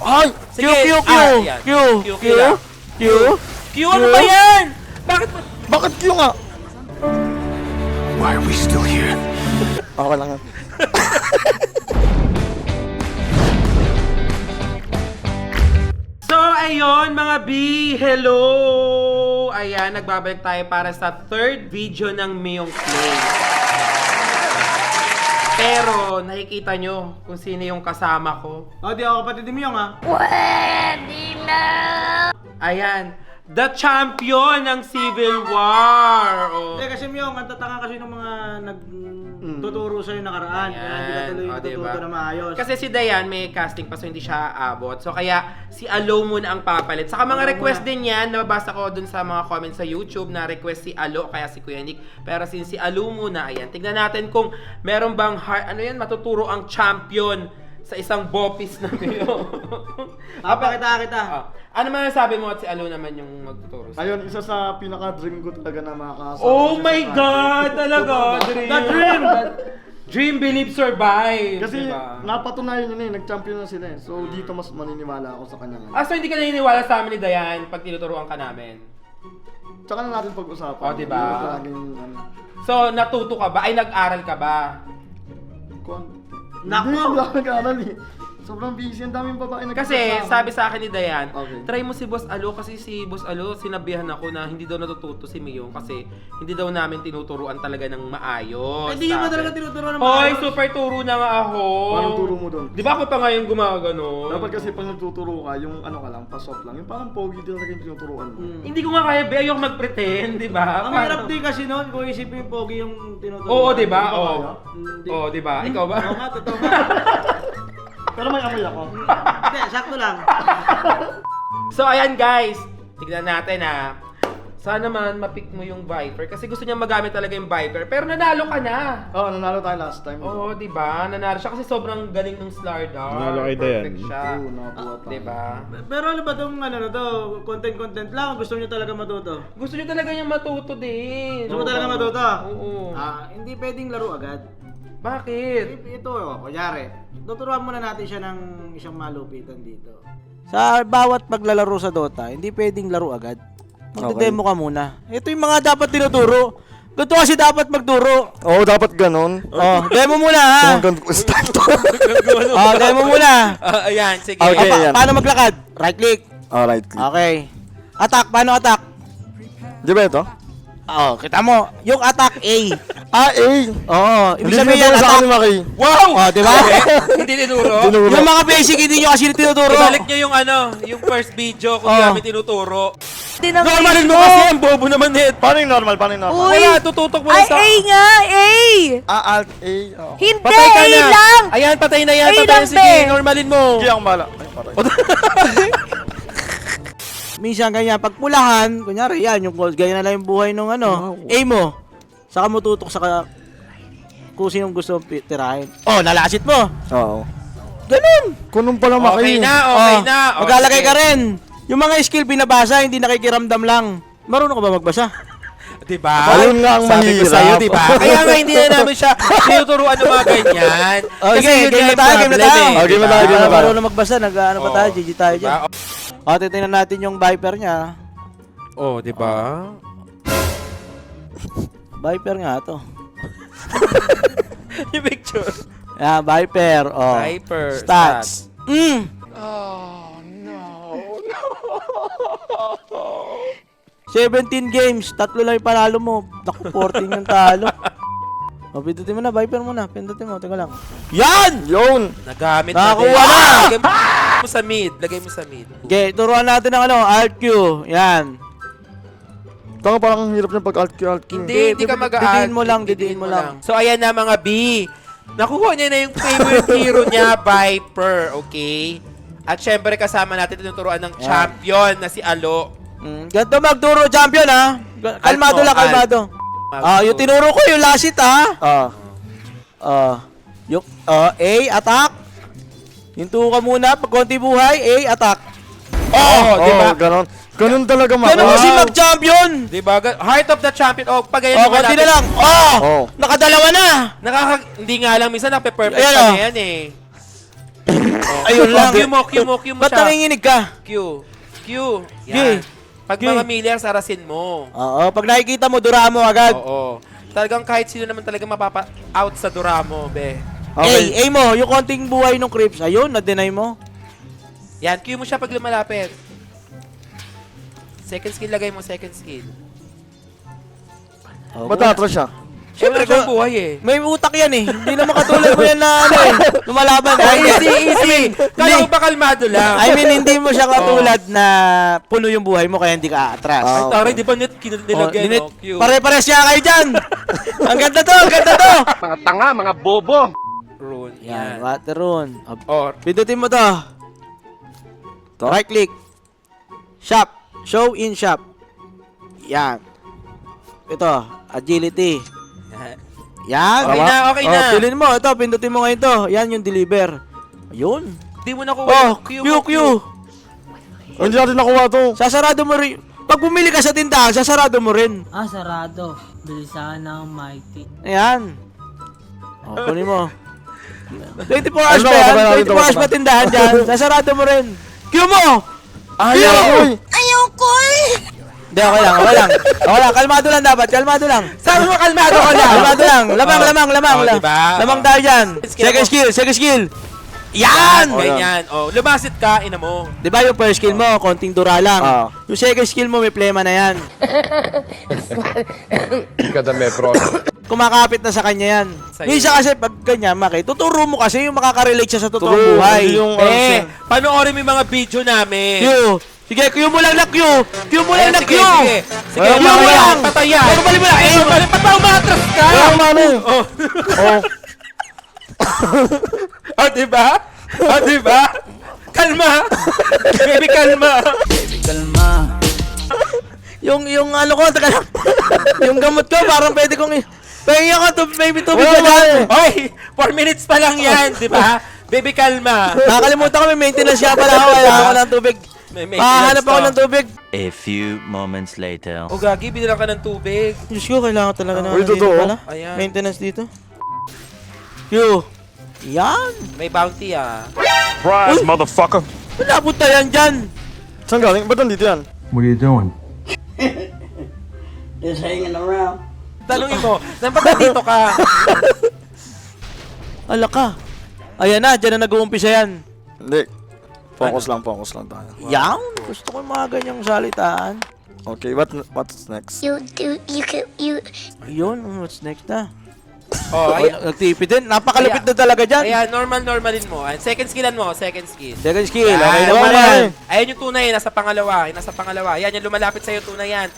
Ay! Q, Sige. Q, Q! Ah, yan. Q, Q, Q, Q lang. Q. Q, ano ba yan? Bakit mo? Bakit Q nga? Why are we still here? Okay lang yan. So, ayun mga B, hello! Ayan, nagbabalik tayo para sa third video ng Miyong Play. Pero, nakikita nyo kung sino yung kasama ko. Oh, di ako kapatid ni Miyong, ha? Ayan, the champion ng Civil War! Oh. Eh, kasi Miyong, ang tatanga kasi ng mga nagtuturo sa'yo nakaraan. Kaya hindi ka tuloy oh, natututo diba? na maayos. Kasi si Dayan may casting pa so hindi siya abot. So kaya si Alo muna ang papalit. Saka mga Alo request muna. din yan, nababasa ko dun sa mga comments sa YouTube na request si Alo kaya si Kuya Nick. Pero since si Alo muna, ayan, tignan natin kung meron bang heart, ano yan, matuturo ang champion sa isang bopis na niyo. Ah, pakita kita. Ah, ano man sabi mo at si Alo naman yung magtuturo sa Ayun, isa sa pinaka-dream ko talaga na makakasama. Oh my God! Talaga, dream! The dream! Dream, believe, survive! Kasi diba? napatunayan yun eh, nag-champion na sila eh. So dito mas maniniwala ako sa kanya ngayon. Ah, so hindi ka naniniwala sa amin ni Dayan pag tinuturuan ka namin? Tsaka na natin pag-usapan. Oh, diba? Hindi ko laging, ano, So, natuto ka ba? Ay, nag-aral ka ba? kung- Nako! Hindi, hindi ako nag-aaral eh. Sobrang busy, ang daming babae Kasi, nagkakasama. sabi sa akin ni Dayan, Okay. try mo si Boss Alo kasi si Boss Alo, sinabihan ako na hindi daw natututo si Miyong kasi hindi daw namin tinuturuan talaga ng maayos. Eh, di mo sabi. talaga tinuturo ng Hoy, maayos. super turo na nga ako. Parang turo mo dun. Di ba ako pa ngayon gumagano? Dapat kasi pag nagtuturo ka, yung ano ka lang, pasok lang. Yung parang pogi din talaga yung tinuturuan mo. Hmm. Hindi ko nga kaya, be, ayoko mag-pretend, di ba? Ang Parang- hirap din kasi noon kung isipin yung pogi yung tinuturo. Oo, di ba? Hindi Oo. Hindi. Oo, di ba? Ikaw ba? Oo nga, totoo nga. Pero may amoy ako. Hindi, sakto lang. So ayan guys, tignan natin ha. Sana man mapick mo yung Viper kasi gusto niya magamit talaga yung Viper. Pero nanalo ka na. Oo, nanalo tayo last time. Oo, di ba? Nanalo siya kasi sobrang galing ng Slardar. Nanalo kay Dayan. Perfect siya. Oo, nakakuha tayo. Di ba? Pero ano ba tong ano na to? Content-content lang? Gusto niyo talaga matuto? Gusto niya talaga niya matuto din. Gusto mo talaga matuto? Oo. Ah, hindi pwedeng laro agad. Bakit? Ito, oh, kunyari, tuturuan muna natin siya ng isang malupitan dito. Sa bawat paglalaro sa Dota, hindi pwedeng laro agad. Magde-demo ka muna. Ito yung mga dapat tinuturo. Ganito kasi dapat magturo. Oo, dapat ganun. Oh, demo muna ha. Hanggang start to. Oh, demo muna. Ah, ayan, sige. Okay, Oh, pa- yan. paano maglakad? Right click. Alright, click. Okay. Attack, paano attack? Di ba ito? Oh, kita mo. Yung attack A. Ah, A! Oo, ibig Hindi sabihin yan, sa attack. akin, Maki. Wow! Oh, di ba? Hindi tinuro? Tinuro. Yung mga basic hindi nyo kasi tinuturo. Ibalik niyo yung ano, yung first video kung Oh. namin tinuturo. Tinangay Normalin mo kasi, ang bobo naman eh. Paano yung normal? Paano yung normal? Uy! Wala, tututok mo Ay, lang sa... A nga! A! Ah, Alt A. Oh. Hindi! Patay ka A na! lang! Ayan, patay na yan, Ay, patay lang, na. Sige, be. normalin mo. Hindi ako mala. Ay, paray. Minsan ganyan, pag pulahan, kunyari yan, yung goals, ganyan na lang yung buhay nung ano, A mo. Saka mo tutok sa kung sinong gusto mong tirahin. Oh, nalasit mo. Oo. Ganun. Kunong pala. Okay na, okay Oh, na. Oh, Maglalagay ka rin. Yung mga skill binabasa, hindi nakikiramdam lang. Marunong ka ba magbasa? Diba? Ayun nga ang Sabi ko mahirap. sa'yo, diba? Kaya nga hindi na namin siya tinuturuan ng mga ganyan. Okay, yun game na tayo, game na tayo. eh, Oh, game na diba? tayo, game na Ah, tayo. marunong magbasa, nag ano pa Oh. tayo, GG tayo dyan. Diba? O, titingnan natin yung Viper niya. Oh, diba? Viper nga to. yung picture. Yan, Viper. Oh. Viper. Stats. Mm. Oh, no. 17 games, tatlo lang yung panalo mo. Naku, 14 yung talo. O, pindutin mo na, Viper mo na. Pindutin mo, teka lang. Yan! Yun! Nagamit na Nakakuha na! Lagay mo sa mid. Lagay mo sa mid. Okay, turuan natin ng ano, RQ. Yan. Tanga parang ang hirap niya pag Alt Q, Alt Q. Hindi, hindi ka mag-add. didiin mo lang, didiin mo lang. So, ayan na mga B. Nakuha niya na yung favorite hero niya, Viper. Okay? At syempre, kasama natin tinuturuan ng champion na si Alo. Mm, ganito magturo champion ha. Kalmado mo, lang, kalmado. Ah, yung tinuro ko yung lasit ha. Ah. Ah, yung ah, A attack. Hinto ka muna pag konti buhay, A attack. Oh, di ba? Oh, ganon. Ganon talaga, Maki. Ganun kasi mag-champion. Di ba? Ga- Heart of the champion. Oh, pag ganyan Oh, naman konti natin- na lang. Oh, Oh. nakadalawa na. Nakaka... Hindi nga lang, minsan nape-perfect Ayan, pa oh. na yan eh. Ayun lang. Q mo, Q mo, Q mo Ba't siya. nanginginig ka? Q. Q. G. Yan. Pag G. mamamili, sarasin mo. Oo, pag nakikita mo, dura mo agad. Oo. Talagang kahit sino naman talaga mapapa-out sa Duramo, be. Okay. A, A mo, yung konting buhay ng creeps, ayun, na-deny mo. Yan, Q mo siya pag lumalapit. Second skill, lagay mo second skill. Oh, Ba't atras siya? Siyempre, kung buhay eh. May utak yan eh. Hindi naman katulad mo yan na ano eh. Lumalaban. Oh, Ay, easy, easy. Kala ko ba kalmado lang? I mean, hindi mo siya katulad na puno yung buhay mo kaya hindi ka aatras. Ah, Ay, taray, di ba net Oh, kinilagyan, linit. no? Q. Pare-pares siya kayo dyan. ang ganda to, ang ganda to. Mga tanga, mga bobo! Rune. Yan, Yan. water rune. Ab- Or, Pindutin mo to. Right click. Shop. Show in shop. Yan. Ito, agility. Yan. Okay na, okay oh, na. Pilin mo. Ito, pindutin mo ngayon to. Yan yung deliver. Ayun. di mo nakuha Oh, yung Q, Q. Oh, hindi natin nakuha to. Sasarado mo rin. Pag bumili ka sa tindahan, sasarado mo rin. Ah, sarado. Bilisan ng mighty. Ayan. O, kunin mo. 24 hours Ano, pa yan. sabay natin 24 ito, hours sabay. pa tindahan dyan. Sasarado mo rin. Cue mo! Ayaw ko eh. Hindi, okay lang, okay lang. Okay lang, kalmado lang dapat, kalmado lang. Sabi mo, kalmado ka lang. Kalmado lang, lamang, Oh. lamang, lamang. Oh, diba? Lamang Oh. tayo dyan. Second skill, second skill. Yan, Yan! ganyan. Oh, lumasit ka, ina mo. Di ba yung first skill mo, konting dura lang. Ah. Yung second skill mo, may plema na yan. Kadame, bro. Kumakapit na sa kanya yan. Sa'yo. Minsan kasi pag ganyan, Maki, tuturo mo kasi yung makaka-relate siya sa totoong True, buhay. yung Eh, ano, panoorin mo yung mga video namin. Q. Sige, Q mo lang na Q. Q mo lang na Q. sige, sige. Sige, Q mo lang. Patay yan. Pero bali mo lang. Eh, bali, ba't pa umatras ka? Akong ano eh. Oh. Oh. oh, diba? Oh, diba? Kalma. Baby, kalma. Yung, yung ano ko, taka lang. yung gamot ko, parang pwede kong i- Pahinga ko, to, baby, tubig ka dyan. Oy, 4 minutes pa lang yan, di ba? Baby, kalma. Nakakalimutan ko, may maintenance siya pala ako. Kailangan ko ng tubig. May maintenance Mahanap ako ka. ng tubig. A few moments later. O gagi, binilang ka ng tubig. Diyos ko, kailangan talaga ng Uy, ano dito totoo. pala. Ayan. Maintenance dito. Yo. Yan. May bounty ah. Surprise, motherfucker! Wala punta yan dyan. Saan galing? Ba't nandito yan? What are you doing? Tanungin mo, saan ba dito ka? Ala ka. Ayan na, dyan na nag-uumpisa yan. Hindi. Focus lang, focus lang tayo. Yan. Gusto ko yung mga ganyang salitaan. Okay, what what's next? You do you could you Yun, what's next na? Oh, Ay, ayan. nagtipid din. Napakalupit na talaga dyan. Ayan, normal normalin mo. Ayan, second skillan mo, second skill. Second skill, okay naman okay. yan. Ayan yung tunay, nasa pangalawa. Nasa pangalawa. Ayan, yung lumalapit sa'yo tunay yan.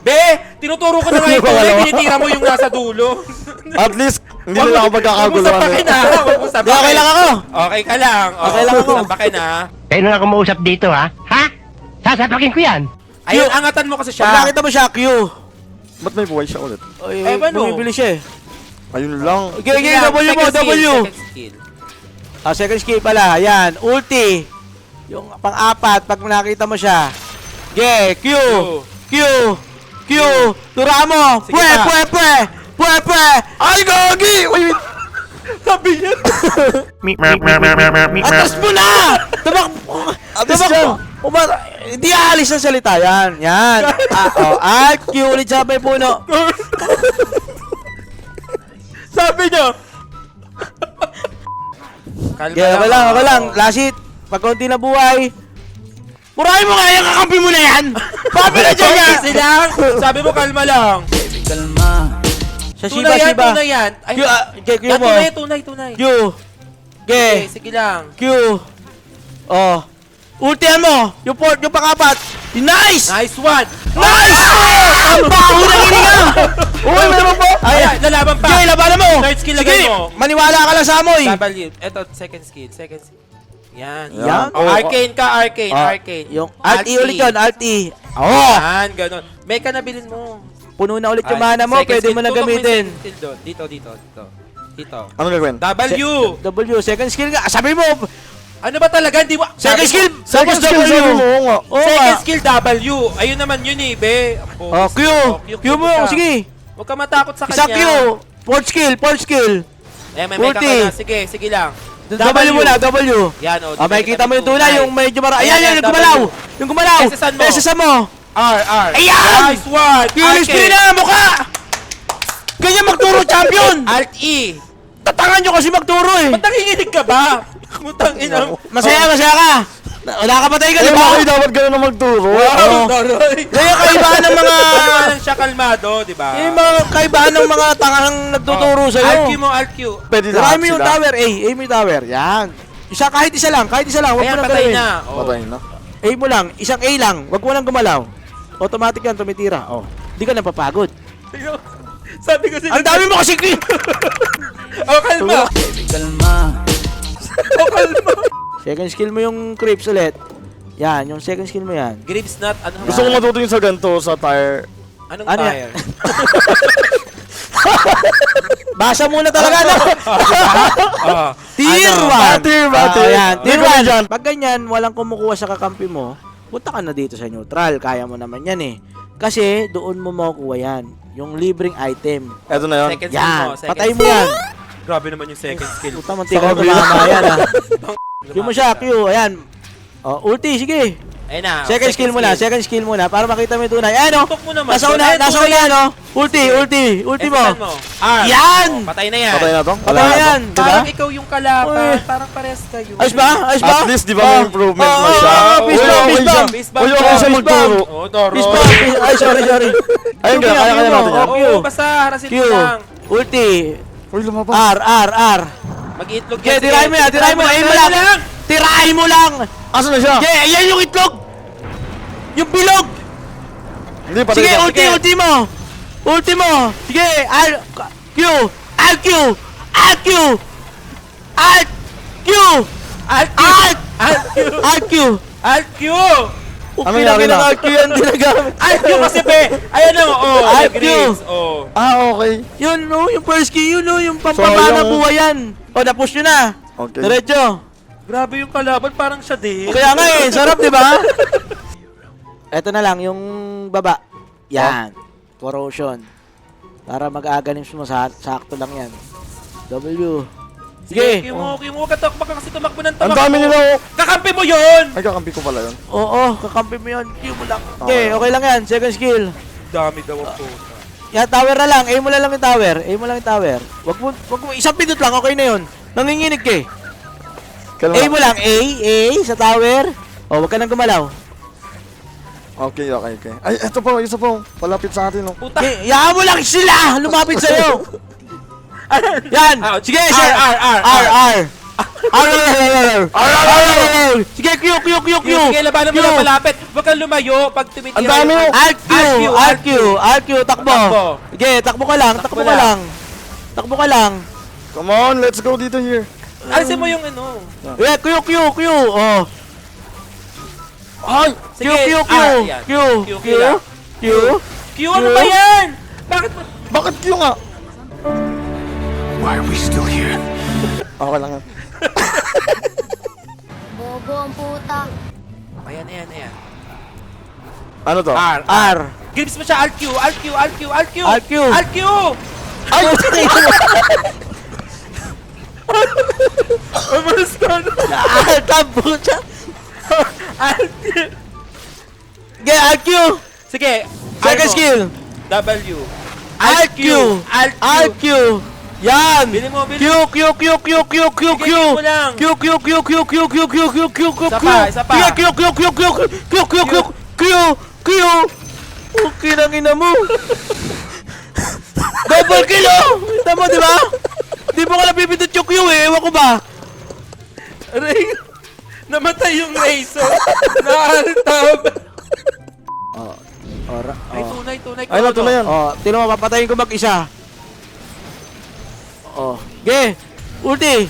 Be! Tinuturo ko na nga yung Pangalawa. tinitira mo yung nasa dulo. At least, hindi nila ako magkakaguluhan. Huwag mo sapakin ha. Huwag mo Di, sapakin. okay lang ako. Okay ka lang. Okay lang ako. Sapakin ha. Kayo na ako mausap dito, ha? Ha? Sasapakin ko yan. Ayun, angatan mo kasi Pag siya. nakita mo siya, Q. Ba't may buhay siya ulit? Ay, Eh, paano? bumibili siya eh. Ayun lang. Okay, okay, lang, W mo, W. Second skill. Ah, second skill pala. Ayan, ulti. Yung pang-apat, pag nakita mo siya. Ge, Q. Q. Q. Tura mo. Sige Pwe, pa. pwe, pwe. Pwe, pwe. Ay, gogi! Uy, wait. Sabi niya. Atas mo na! Tabak Atas Tabak. Uma, hindi aalis ng salita yan. Yan. ah, oh, at Q ulit sa may puno. Sabi niya. Kalma Okay, okay lang, okay lang. Last hit. Pag konti na buhay. Murahin mo nga yan, kakampi mo na yan! Papi na dyan yan! Lang. Sabi mo, kalma lang. Sa Shiba, Tunay yan, Shiba. tunay yan. Ay, Q, ah, Q, mo. tunay, tunay, tunay. Q. Okay, Okay, sige lang. Q. Oh. Ultihan mo! Yung port, yung pangapat! Nice! Nice one. Nice! Ang baho ng hininga! Uy, meron po! Ay, Ay, lalaban pa. Okay, labanan mo! Third skill lagay mo. maniwala ka lang sa amoy! W. Ito, second skill, second skill. Yan. Yan. Oh, arcane ka, arcane, Ah, arcane. Yung Alt E ulit yun, Alt E. Oo! Yan, ganun. May ka nabilin mo. Puno na ulit yung mana mo, second pwede skill. mo na Tutok mo yung gamitin. second skill doon. Dito, dito, dito. Dito. Ano gagawin? W. W, second skill nga. Sabi mo, Ano ba talaga? Hindi mo... second sabi mo- skill! Second Tapos skill, W! sabi mo, oo nga. Oo Second skill W. Ayun naman yun eh, be. Ang Oh. Q! Oh, Q mo, sige! Huwag ka matakot sa Isa kanya. Q! Fourth skill, fourth skill! Eh, may may ka Ulti. na. Sige, sige lang. W mo na, W. Yan, o. Ah, makikita mo yung tunay, yung medyo mara... Ayan, yan, yung gumalaw! Yung gumalaw! Besesan mo. Besesan mo! R, R. Ayan! Nice one! Yung screen na mukha! Ganyan magturo, champion! Alt E. Tatangan nyo kasi magturo eh! Ba't nanginginig ka ba? Kumutang ina. Masaya, masaya ka! Na- Wala ka patay ka, Eh, di ba? bakit dapat ganun na magturo? Wow. Doroy. Kaya kaibahan ng mga... Paliwanag siya kalmado, di ba? Yung mga kaibahan ng mga tangang nagtuturo Alt sa'yo. Q mo, Alt Q. Pwede lahat mo yung sila. tower, A. A mo yung tower. Yan. Isa, kahit isa lang, kahit isa lang. Huwag mo Ayan, nang patay na. Oh. Patay na. A mo lang, isang A lang. Huwag mo nang gumalaw. Automatic yan, tumitira. Oh. Di ka napapagod. Sabi ko si Ang dami mo kasi clip! Oh, kalma. Oh, kalma. Second skill mo yung creeps ulit. Yan, yung second skill mo yan. Grapes nut, ano Gusto ko matuto yung sa ganito, sa tire. Anong Ano yan? tire? Basa muna talaga, no? Ah. Tier 1! Ano? Ah, tier one, tier- yan, tier Tier one 1. dyan. Pag ganyan, walang kumukuha sa kakampi mo, punta ka na dito sa neutral. Kaya mo naman yan eh. Kasi doon mo makukuha yan. Yung libreng item. Eto na yun. Second skill Yan, mo. Second patay mo skill. yan. Grabe naman yung second skill. Puta, mantika na tumama yan ah. Q mo siya, Q. Ayan. Oh, ulti, sige. Ayun na. Second skill muna, second skill muna para makita mo yung tunay. Ayan oh. Tutok mo naman. Nasa una, Ayun, nasa tunay una no. Ulti, ulti, ulti mo. R. Yan! Oh, patay na yan. Patay na to? Patay na yan, di ba? Parang ikaw yung kalaban. Uy. Parang pares kayo. Ayos ba? Ayos ba? At least, di ba may Oh. improvement Oh, na siya? oh, oh, fist bump, fist siya. bump. Fist bump. Uy, okay siya magturo. Oh, Doro. Fist bump, fist- Ay, sorry, sorry. Ayun, Q kaya kaya natin yan. Oh, Q. Oo, basta harasin Q. mo lang. Ulti. Uy, lumabas. R, R, R. Mag-iitlog Okay, tirahin mo yan, tirahin mo. Aim mo lang. Tirahin mo lang. Asan na siya? Okay, ayan yung itlog. Yung bilog. Hindi, patay Sige, na. ulti, ulti mo. Ulti mo. Sige, R, Q, R, Q, R, Q, R, Q, Alt Q. R, Q. R, Q. Ang na, amin na. R, Q yan dinagamit. Alt Q kasi be. Ayan na. Oh, Alt the Q. grades. Oh. Ah, okay. Yun, no, yung first key, yun, no, yung pampamana yung- buhay yan. O, na-push nyo na. Okay. Diretso. Grabe yung kalaban. Parang siya din. Kaya nga eh, sarap, di ba? Ito na lang, yung baba. Yan. Corrosion. Para mag-aganim mo, sa sakto lang yan. W. Sige, Sige. Mo, Q mo. Katakbo ka kasi tumakbo ng Ang tumakbo. dami nila, oh. Kakampi mo yun. Ay, kakampi ko pala yun. Oo, kakampi mo yun. Q mo lang. Okay, okay lang yan. Second skill. Dami daw ang puta. Yan, tower na lang. Aim mo na lang yung tower. Aim mo lang yung tower. Wag mo, wag mo, isang pindot lang, okay na yun. Nanginginig ka eh. Kalma. Aim mo lang, A, A, sa tower. O, wag ka nang gumalaw. Okay, okay, okay. Ay, eto po, isa po. Palapit sa atin, oh. Puta. Okay, yaan mo lang sila! Lumapit sa'yo! Yan! Ah, Sige, R, sige! R, R, R, R! R, R, R, Sige, Q, Q, Q, Q! Q, sige, labanan mo Q. lang malapit. Huwag kang lumayo pag tumitira. Ang dami, yung- oh. R, Q, R, Q, R, Q, takbo! Sige, takbo ka lang, takbo ka lang. Takbo ka lang. Come on, let's go dito here. Alisin mo yung ano. Yeah, Q, Q, Q! Oh! Ay! Q, Sige, Q, Q! Q, Q, Q, Q. Q! Q, ano ba yan? Bakit mo? Bakit yung nga? Why are we still here? Okay lang. Bobo ang puta. Ayan, ayan, ayan. Ano to? R, R! Grips mo siya, RQ, RQ, RQ, RQ. RQ. RQ. Ay! Umalis ka na. R, takbo siya! RQ. Sige, R, Q! Sige. Second skill! W. R, Q! R, Q. R, Q! Yan! Bili mo, bili Q, Q, Q, Q, Q, Q, Q! Lang. Q, Q, Q, Q, Q, Q, Q, Q, Q, Q, Isa Q! pa, isa pa. Q, Q, Q, Q, Q, Q, Q, Q, Q, Q! Okay lang ina mo! Double kill oh! Kita mo, di ba? Di mo ka napipindot yung Q eh, ewan ko ba? Ray. Namatay yung Razor. Naaltab. Ora, Ay, tunay, tunay. Ay, na yan. Oh, tino papatayin ko mag-isa. Oh, ge! Ulti!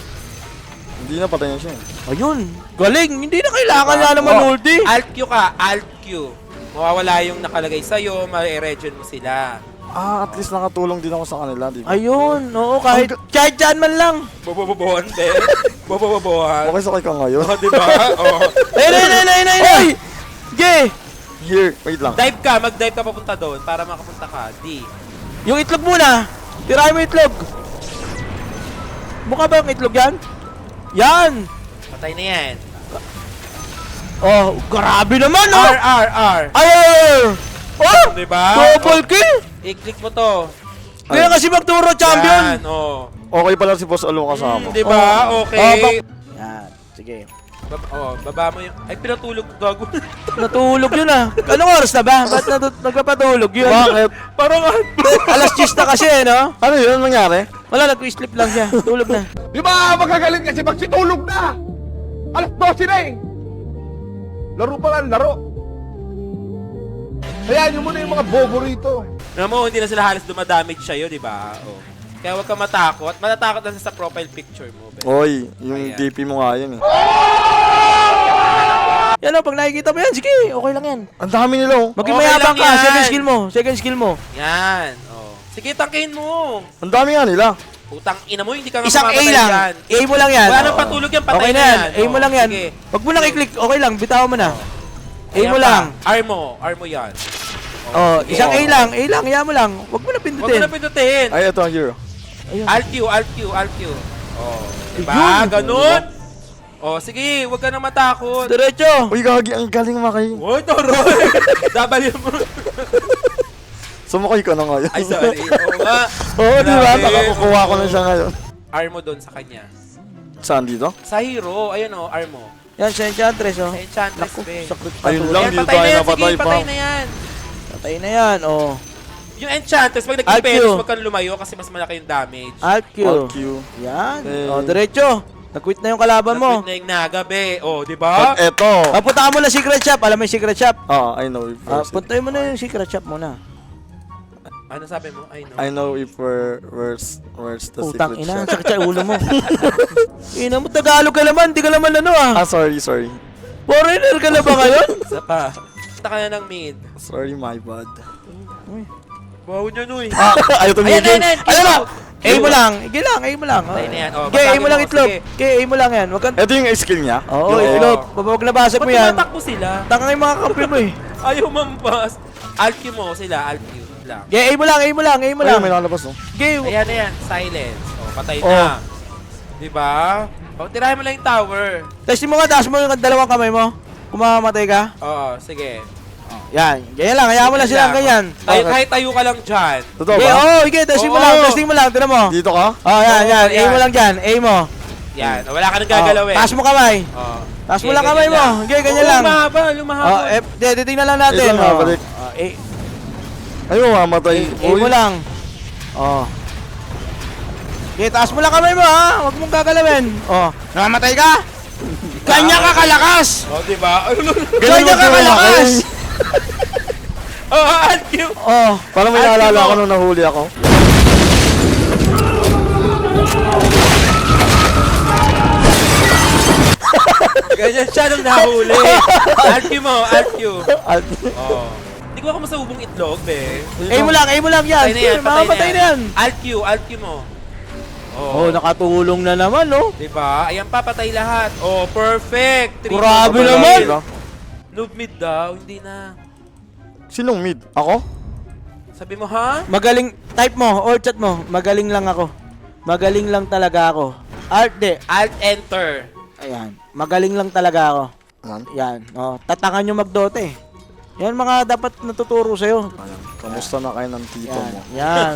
Hindi na patay na siya. eh. Ayun, galing. Hindi na kailangan na naman Oh, ulti. Alt Q ka, Alt Q. Mawawala yung nakalagay sa'yo, ma-regen mo sila. Ah, at least nakatulong din ako sa kanila, di ba? Ayun, oo, kahit, kahit dyan man lang. Bobobobohan, be. Bobobobohan. Okay, sakay ka ngayon. Oh, di ba? Oh. Ayun, ayun, ayun, ayun, ayun, ayun. Ge! Here, wait lang. Dive ka, mag-dive ka papunta doon para makapunta ka. D. Yung itlog muna. Tirahin mo yung itlog. Mukha ba yung itlog yan? Yan! Patay na yan. Oh, grabe naman, oh! R, R, R. Ay, ay, ay! Oh! Di ba? Double kill! I-click mo to. Kaya kasi magturo, champion! Yan, oh. Okay pala si Boss Alo kasama. Hmm, di ba? Oh. Okay. Oh, bak- Yan, sige. Bab- oh, baba mo yung... Ay, pinatulog gago. Natulog yun ah. Anong oras na ba? Ba't natu- nagpapatulog yun? Bakit? Parang Alas 10 na kasi eh, no? Ano yun? Anong nangyari? Wala, nag-sleep lang siya. Tulog na. Di ba magagaling kasi magsitulog na? Alas 12 na eh. Laro pa lang, laro. Hayaan nyo muna yung mga bobo rito. Alam mo, hindi na sila halos dumadamage sa'yo, di ba? Oh. Kaya huwag ka matakot. Matatakot na sa profile picture mo. Ben. Oy, yung Ayan. DP mo nga yun eh. Yan o, pag nakikita mo yan, sige, okay lang yan. Ang dami nila oh. Maging Okay mayabang lang ka, yan. second skill mo, second skill mo. Yan. Sige, tangkain mo. Ang dami nga nila. Utang ina mo, hindi ka nga Isang A mamamatay lang, dyan. A mo lang yan. Wala nang patulog yan, patay Okay na na yan, yan. A mo lang yan. sige. Wag mo lang i-click, okay lang, bitawan mo na. A Ayan mo pa. lang. R mo, R mo yan. Oh, isang A lang, A lang, iya mo lang. Wag mo na Huwag mo pindutin. na pindutin. Ay, ito ang hero. Alt Q, Alt Q, Alt Q. Oh, diba? Ayun. Ganun. Oh, sige, huwag ka na matakot. Diretso. Uy, gagi, ang galing makay. Uy, toroy! Dabali mo. Sumakay ka na ngayon. Ay, sorry. Oo nga. Oo, di ba? Grabe. Nakakukuha ko na siya ngayon. R mo doon sa kanya. Saan dito? Sa hero, ayun o, R mo. Yan, sa enchantress oh. Sa Enchantress, Naku, be. sakit Ayun lang, dito patay tayo na yan. napatay Sige, pa. patay na yan. Patay na yan, oh. Yung Enchantress, pag Alt nag-defense, Q. huwag kang lumayo kasi mas malaki yung damage. Alt Q. Alt Q. Yan. Okay. Oh, diretso. Nag-quit na yung kalaban mo. Nag-quit na yung naga, be. Oh, di ba? Pag eto. Ah, punta ka muna secret shop. Alam mo yung secret shop? Ah, I know Ah, we're... puntayin mo na yung secret shop muna. Ano sabi mo? I know. I know if we're... Where's... Where's the Utang secret ina, shop? sakit sa ulo mo. ina mo, Tagalog ka naman, di ka naman ano ah. Ah, sorry, sorry. Foreigner ka na ba ngayon? Isa pa. Punta ka na ng mid. Sorry, my bad. Wow niya, Noy. Ah, ayaw tumigil. ayan, ayan. Ayun na! A mo lang, ige lang, A mo lang. Patay na yan. Oh, A basagin mo lang mo, itlog. sige. Okay, A mo lang yan. Wag kang... Ito yung skill niya? Oo, Yung- itlog. Pag nabasag Ba't mo yan, tumatakbo sila? tanga yung mga kampi mo eh. Ayaw mampas. Alt Q mo sila, Alt Q lang. Okay, A mo lang, A mo lang, A mo Ayun, lang. may nakalabas oh. Okay, Ayan na yan, silence. Oh, patay Oh. na. Di ba? Oh, tirahin mo lang yung tower. testing mo nga, taas mo yung dalawang kamay mo. Kung mamamatay ka. Oo, sige. Yan, ganyan lang, hayaan mo lang silang ganyan. Tayo, kahit tayo ka lang dyan. Totoo Okay, ba? oh, okay, testing mo Oo. lang, testing mo lang, tira mo. Dito ka? Oh, yan, Oo, yan, A yan. mo lang dyan, A mo. Yan, wala ka nang gagalawin. Oh, taas mo kamay. Oh. Taas mo lang kamay mo. Okay, ganyan Oo, lang. lumahaba, lumahaba. Oh, eh, di, titingnan lang natin. Ito nga, oh. balik. Oh, A, Ayun, mamatay. A, A mo lang. Oh. Okay, taas mo lang kamay mo ha. Huwag mong gagalawin. Oh, namamatay ka? Kanya ka kalakas! Oh, di ba? Kanya ka kalakas! oh, Alt Q. Oh, Parang may naalala mo. ko nung nahuli ako. Ganyan siya nung nahuli. Alt mo, Alt Q. At, Oh. Hindi ko ako masahubong itlog, be. A mo lang, A mo lang yan. Patay na yan, Mamamatay na yan. Alt Q, Alt Q mo. Oh, nakatulong na naman, no? Di ba? Ayan pa, patay lahat. Oh, perfect. Three Grabe naman. Diba? Noob mid daw, hindi na. Sinong mid? Ako? Sabi mo, ha? Magaling, type mo, or chat mo, magaling lang ako. Magaling lang talaga ako. Art de, Alt enter. ayan, magaling lang talaga ako. Man, Yan, oh, tatangan nyo magdote. Yan mga dapat natuturo sa'yo. kamusta na kayo ng tito Yan, mo? yan.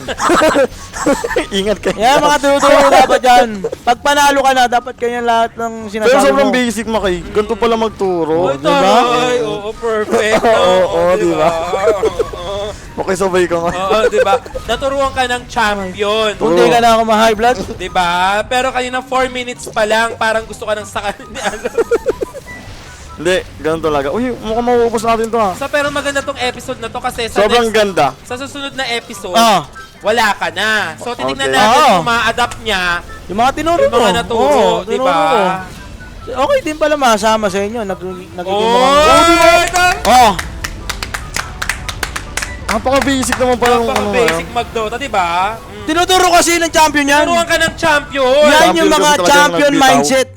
Ingat kayo. yan mga tinuturo dapat yan. Pag panalo ka na, dapat ganyan lahat ng sinasabi Pero sobrang mo. basic makay. Ganito pala magturo. Oh, di ba? taray. Oo, perfect. Oo, oo, di di ba? Oo, Makisabay ka nga. Oo, di ba? Naturuan ka ng champion. Kung di ka na ako ma-high blood, Di ba? Pero kanina 4 minutes pa lang, parang gusto ka ng sakal ni ano. Hindi, ganun talaga. Uy, mukhang mauubos natin to ha. So, pero maganda tong episode na to kasi sa Sobrang next, ganda. sa susunod na episode, Ah. wala ka na. So, titignan Okay. natin Ah. kung ma-adapt niya yung mga tinuro yung mo. mga naturo, Oo, di tinuro ba? Okay din pala masama sa inyo. Nag nagiging mga... Oy! Oh, Napaka-basic naman pala ng ano Napaka-basic mag-Dota, di ba? Mm. tinuturo kasi ng champion yan. Turuan ka ng champion! Yan Champion yung mga kasi talaga yung champion nagbitaw. mindset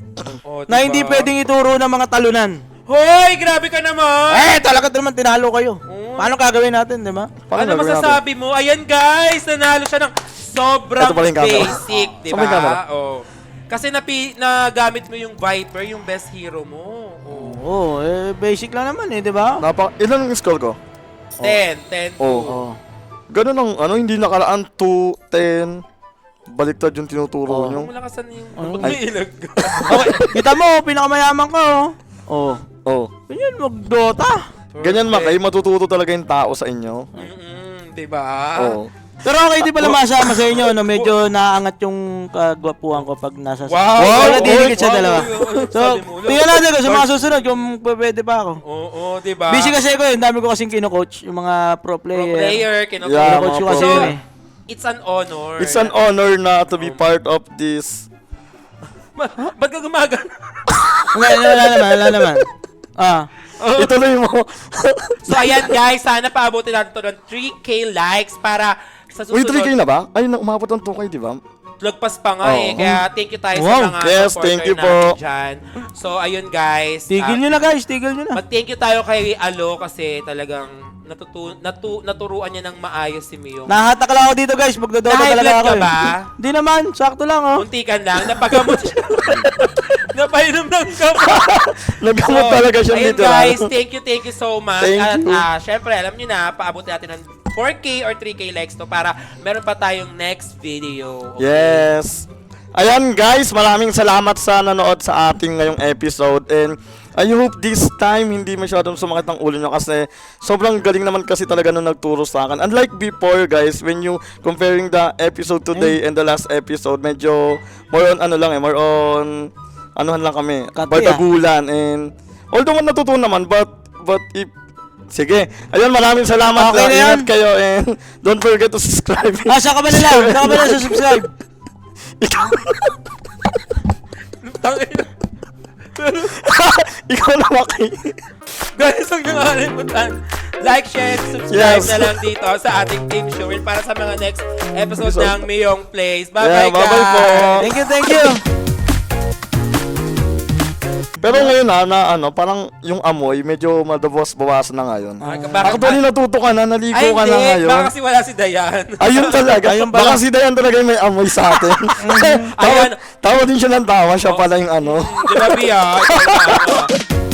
Oh, na hindi diba? pwedeng ituro ng mga talunan. Hoy! Grabe ka naman! Eh, talaga naman tinalo kayo. Oh. Paano gagawin natin, di ba? Paano ano masasabi mo? Ayan guys, nanalo siya ng sobrang basic, di ba? Oh. Kasi napi, nagamit mo yung Viper, yung best hero mo. Oh. Oo, eh, basic lang naman eh, di ba? Napa, ilan ang score ko? 10, 10 Oh. Oo. Ganun ang ano, hindi nakaraan 2, 10. Baliktad yung tinuturo Oh. nyo. Huwag mo lakasan yung... Ano? Ba't may ilag? Okay, kita mo, pinakamayaman ko. Oh. Oh. Ganyan, mag-Dota. Ganyan ma, kayo matututo talaga yung tao sa inyo. Mm-mm, diba? Oo. Pero okay, di pala masama sa inyo, no? Medyo naangat yung kagwapuhan ko pag nasa... Wow! Wala Wow! didikit sa Wow! dalawa. So, sabi mo, ulo. tingnan natin ko sa mga susunod kung pwede pa ako. Oo, diba? Busy kasi ako, eh. Ang dami ko kasing kino-coach, yung mga pro Pro player. player, Yeah, Kino-coach ko mga kasi pro. yun eh. It's an honor. It's an honor na to be part of this. Ma- Ba't ka gumagano? Wala, wala naman, wala naman. Ah. Ituloy mo. so, ayan guys, sana paabutin natin to ng 3K likes para sa Uy, susunod. 3K na ba? Ay, na, umabot ang 2K, di ba? Lagpas pa nga Oo. eh. Kaya thank you tayo Wow. sa mga Yes, supporter thank you natin po. dyan. So, ayun guys. Tigil ah, nyo na guys, tigil nyo na. Mag-thank you tayo kay Alo kasi talagang natutu natu naturuan niya ng maayos si Miyong. Nahatak lang ako dito guys, magdodota Na-high talaga ako ka eh. ba? Hindi naman, sakto lang oh. Muntikan lang, napagamot siya. Napainom ng gamot. Nagamot talaga siya ayun dito. guys, thank you, thank you so much. Thank At you. ah, syempre, alam nyo na, paabot natin ng 4K or 3K likes to para meron pa tayong next video. Okay? Yes. Ayan guys, maraming salamat sa nanood sa ating ngayong episode and I hope this time hindi masyadong sumakit ang ulo nyo kasi sobrang galing naman kasi talaga nung nagturo sa akin. Unlike before guys, when you comparing the episode today and the last episode, medyo more on ano lang eh, more on anuhan lang kami, bardagulan and although man natutunan naman but but if Sige. Ayun, maraming salamat. Okay na yan. Kayo and don't forget to subscribe. Ah, saan ka ba nila? Saan ka ba nila sa subscribe? Ikaw, ikaw na Maki. Guys, huwag niyo nakalimutan. Like, share, and subscribe Yes. na lang dito sa ating team show and para sa mga next episode Episode. ng Miyong Plays. Yeah, Bye-bye, bye-bye po. guys! Thank you, thank you. Pero ngayon na, na ano, parang yung amoy, medyo madabos-bawasan na ngayon. Ah, baka- Actually, natuto ka na, naligo Ay, ka na hindi. ngayon. Baka kasi wala si Dayan. Ayun talaga. Ayun pala. Baka si Dayan talaga yung may amoy sa atin. tawa, Ayan. tawa din siya ng tawa, siya pala yung ano. Di ba, Bia? Ikaw na, ano.